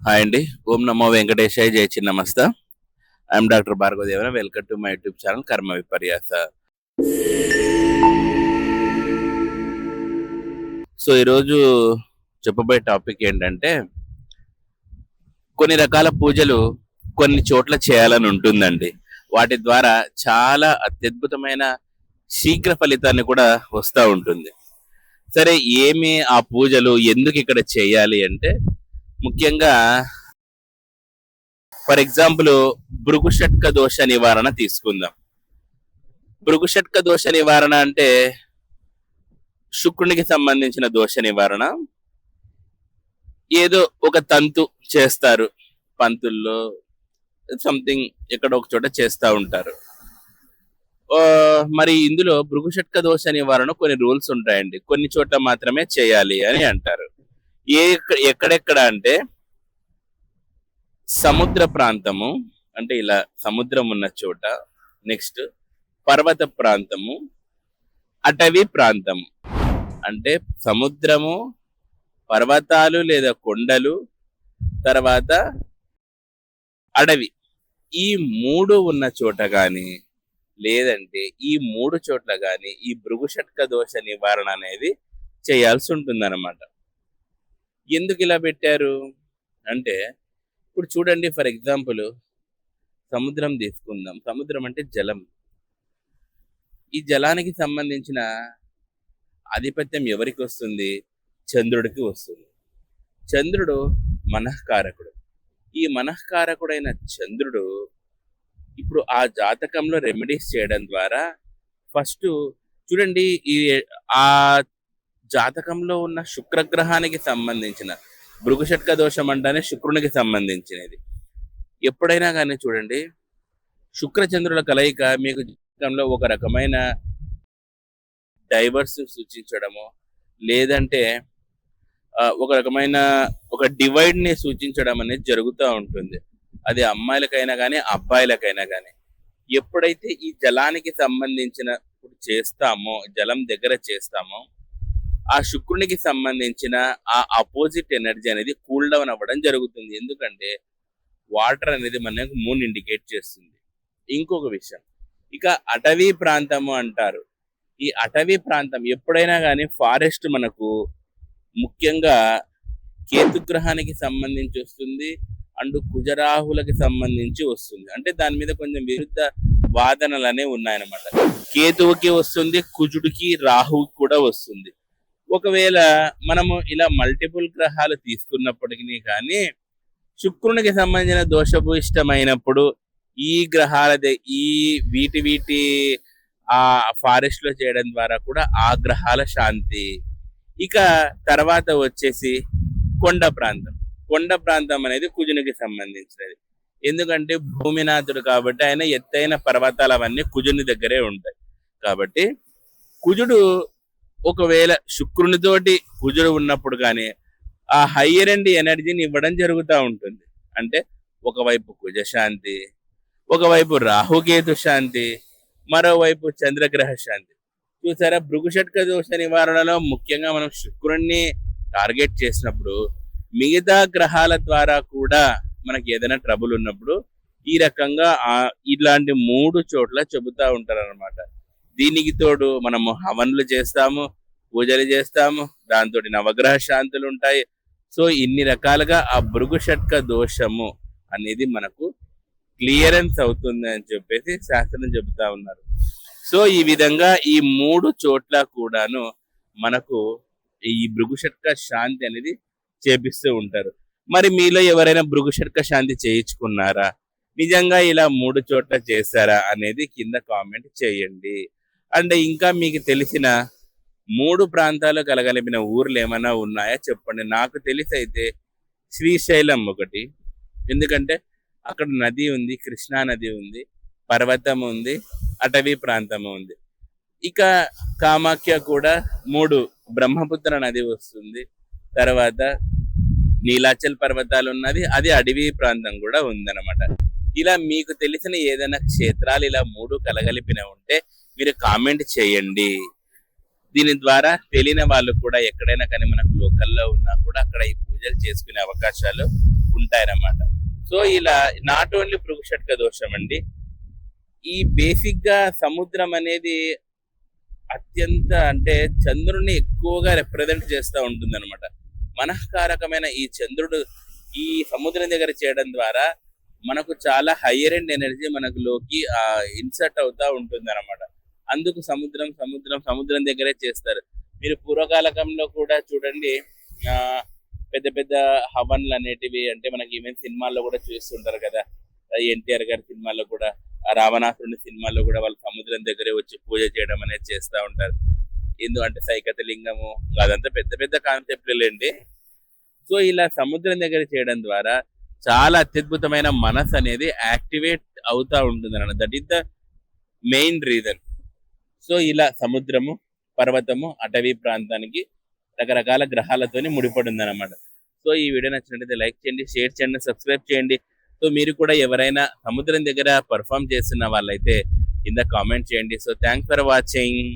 Hi అండి. ఓం నమో వెంకటేశాయ జయ చిన్నమస్త. I'm doctor భార్గవదేవన welcome to my YouTube channel కర్మ విపర్యాస సో ఈరోజు చెప్పబోయే టాపిక్ ఏంటంటే కొన్ని రకాల పూజలు కొన్ని చోట్ల చేయాలని ఉంటుందండి. వాటి ద్వారా చాలా అత్యద్భుతమైన శీఘ్ర ఫలితాన్ని కూడా వస్తూ ఉంటుంది. సరే ఏమి ఆ పూజలు? ఎందుకు ఇక్కడ చేయాలి అంటే ముఖ్యంగా ఫర్ ఎగ్జాంపుల్ భృగుషట్క దోష నివారణ తీసుకుందాం. భృగుషట్క దోష నివారణ అంటే శుక్రునికి సంబంధించిన దోష నివారణ. ఏదో ఒక తంతు చేస్తారు పంతుల్లో సంథింగ్ ఎక్కడ ఒక చోట చేస్తూ ఉంటారు. మరి ఇందులో భృగుషట్క దోష నివారణ కొన్ని రూల్స్ ఉంటాయండి. కొన్ని చోట్ల మాత్రమే చేయాలి అని అంటారు. ఏ ఎక్కడెక్కడ అంటే సముద్ర ప్రాంతము అంటే ఇలా సముద్రం ఉన్న చోట నెక్స్ట్ పర్వత ప్రాంతము అటవీ ప్రాంతము. అంటే సముద్రము పర్వతాలు లేదా కొండలు తర్వాత అడవి. ఈ మూడు ఉన్న చోట గాని లేదంటే ఈ మూడు చోట్ల గాని ఈ భృగుషట్క దోష నివారణ అనేది చేయాల్సి ఉంటుందన్నమాట. ఎందుకు ఇలా పెట్టారు? అంటే ఇప్పుడు చూడండి ఫర్ ఎగ్జాంపుల్ సముద్రం తీసుకుందాం. సముద్రం అంటే జలం. ఈ జలానికి సంబంధించిన ఆధిపత్యం ఎవరికి వస్తుంది? చంద్రుడికి వస్తుంది. చంద్రుడు మనఃకారకుడు. ఈ మనఃకారకుడైన చంద్రుడు ఇప్పుడు ఆ జాతకంలో రెమెడీస్ చేయడం ద్వారా ఫస్ట్ చూడండి ఈ ఆ జాతకంలో ఉన్న శుక్రగ్రహానికి సంబంధించిన భృగుషట్క దోషం అంటేనే శుక్రునికి సంబంధించినది. ఎప్పుడైనా కానీ చూడండి శుక్రచంద్రుల కలయిక మీకు జీవితంలో ఒక రకమైన డైవర్స్ సూచించడము లేదంటే ఒక రకమైన ఒక డివైడ్ని సూచించడం అనేది జరుగుతూ ఉంటుంది. అది అమ్మాయిలకైనా కానీ అబ్బాయిలకైనా కానీ. ఎప్పుడైతే ఈ జలానికి సంబంధించిన చేస్తామో జలం దగ్గర చేస్తామో ఆ శుక్రునికి సంబంధించిన ఆ అపోజిట్ ఎనర్జీ అనేది కూల్ డౌన్ అవ్వడం జరుగుతుంది. ఎందుకంటే వాటర్ అనేది మనకు మూన్ ఇండికేట్ చేస్తుంది. ఇంకొక విషయం. ఇక అటవీ ప్రాంతము అంటారు. ఈ అటవీ ప్రాంతం ఎప్పుడైనా కానీ ఫారెస్ట్ మనకు ముఖ్యంగా కేతుగ్రహానికి సంబంధించి వస్తుంది. అండ్ కుజరాహులకి సంబంధించి వస్తుంది. అంటే దాని మీద కొంచెం విరుద్ధ వాదనలు అనేవి ఉన్నాయన్నమాట. కేతువుకి వస్తుంది కుజుడికి రాహువుకి కూడా వస్తుంది. ఒకవేళ మనము ఇలా మల్టిపుల్ గ్రహాలు తీసుకున్నప్పటికీ కానీ శుక్రునికి సంబంధించిన దోషభూయిష్టమైనప్పుడు ఈ గ్రహాల ఈ వీటి వీటి ఆ ఫారెస్ట్లో చేయడం ద్వారా కూడా ఆ గ్రహాల శాంతి. ఇక తర్వాత వచ్చేసి కొండ ప్రాంతం. కొండ ప్రాంతం అనేది కుజునికి సంబంధించినది. ఎందుకంటే భూమినాథుడు కాబట్టి ఆయన ఎత్తైన పర్వతాలు అవన్నీ కుజుని దగ్గరే ఉంటాయి. కాబట్టి కుజుడు ఒకవేళ శుక్రునితోటి కుజుడు ఉన్నప్పుడు కానీ ఆ హయ్యర్ అండ్ ఎనర్జీని ఇవ్వడం జరుగుతూ ఉంటుంది. అంటే ఒకవైపు కుజ శాంతి ఒకవైపు రాహుకేతు శాంతి మరోవైపు చంద్రగ్రహ శాంతి. చూసారా? భృగుషట్క దోష నివారణలో ముఖ్యంగా మనం శుక్రుణ్ణి టార్గెట్ చేసినప్పుడు మిగతా గ్రహాల ద్వారా కూడా మనకి ఏదైనా ట్రబుల్ ఉన్నప్పుడు ఈ రకంగా ఇలాంటి మూడు చోట్ల చెబుతా ఉంటారు అనమాట దీనికి తోడు మనము హవన్లు చేస్తాము పూజలు చేస్తాము దాంతో నవగ్రహ శాంతులు ఉంటాయి. సో ఇన్ని రకాలుగా ఆ భృగుషట్క దోషము అనేది మనకు క్లియరెన్స్ అవుతుంది అని చెప్పేసి శాస్త్రం చెబుతా ఉన్నారు. సో ఈ విధంగా ఈ మూడు చోట్ల కూడాను మనకు ఈ భృగుషట్క శాంతి అనేది చేపిస్తూ ఉంటారు. మరి మీలో ఎవరైనా భృగుషట్క శాంతి చేయించుకున్నారా? నిజంగా ఇలా మూడు చోట్ల చేశారా అనేది కింద కామెంట్ చేయండి. అండ్ ఇంకా మీకు తెలిసిన మూడు ప్రాంతాలు కలగలిపిన ఊర్లు ఏమైనా ఉన్నాయా చెప్పండి. నాకు తెలిసి అయితే శ్రీశైలం ఒకటి. ఎందుకంటే అక్కడ నది ఉంది కృష్ణా నది ఉంది పర్వతం ఉంది అటవీ ప్రాంతం ఉంది. ఇక కామాఖ్య కూడా మూడు. బ్రహ్మపుత్ర నది వస్తుంది. తర్వాత నీలాచల్ పర్వతాలు ఉన్నది అది అడవి ప్రాంతం కూడా ఉందన్నమాట. ఇలా మీకు తెలిసిన ఏదైనా క్షేత్రాలు ఇలా మూడు కలగలిపిన ఉంటే మీరు కామెంట్ చేయండి. దీని ద్వారా తెలియని వాళ్ళు కూడా ఎక్కడైనా కానీ మనకు లోకల్లో ఉన్నా కూడా అక్కడ ఈ పూజలు చేసుకునే అవకాశాలు ఉంటాయన్నమాట. సో ఇలా నాట్ ఓన్లీ భృగుషట్క దోషం అండి ఈ బేసిక్గా సముద్రం అనేది అత్యంత అంటే చంద్రుడిని ఎక్కువగా రిప్రజెంట్ చేస్తూ ఉంటుంది అనమాట మనఃకారకమైన ఈ చంద్రుడు ఈ సముద్రం దగ్గర చేయడం ద్వారా మనకు చాలా హయ్యర్ ఎండ్ ఎనర్జీ మనకు లోకి ఇన్సర్ట్ అవుతా ఉంటుంది అనమాట అందుకు సముద్రం సముద్రం సముద్రం దగ్గరే చేస్తారు. మీరు పూర్వకాలకంలో కూడా చూడండి పెద్ద పెద్ద హవన్లు అనేటివి అంటే మనకి ఈవెన్ సినిమాల్లో కూడా చూస్తుంటారు కదా. ఎన్టీఆర్ గారి సినిమాల్లో కూడా రావణాసురుని సినిమాల్లో కూడా వాళ్ళు సముద్రం దగ్గరే వచ్చి పూజ చేయడం అనేది చేస్తూ ఉంటారు. ఎందుకంటే సైకత లింగము అదంతా పెద్ద పెద్ద కాన్సెప్ట్లేండి సో ఇలా సముద్రం దగ్గర చేయడం ద్వారా చాలా అత్యద్భుతమైన మనసు అనేది యాక్టివేట్ అవుతా ఉంటుంది అన్న that is the main reason so ఇలా సముద్రము పర్వతము అటవీ ప్రాంతానికి రకరకాల గ్రహాలతోని ముడిపడి ఉందన్నమాట సో ఈ వీడియో నచ్చినట్లయితే లైక్ చేయండి షేర్ చేయండి సబ్స్క్రైబ్ చేయండి. సో మీరు కూడా ఎవరైనా సముద్రం దగ్గర పర్ఫామ్ చేస్తున్న వాళ్ళైతే కింద కామెంట్ చేయండి. So thanks for watching.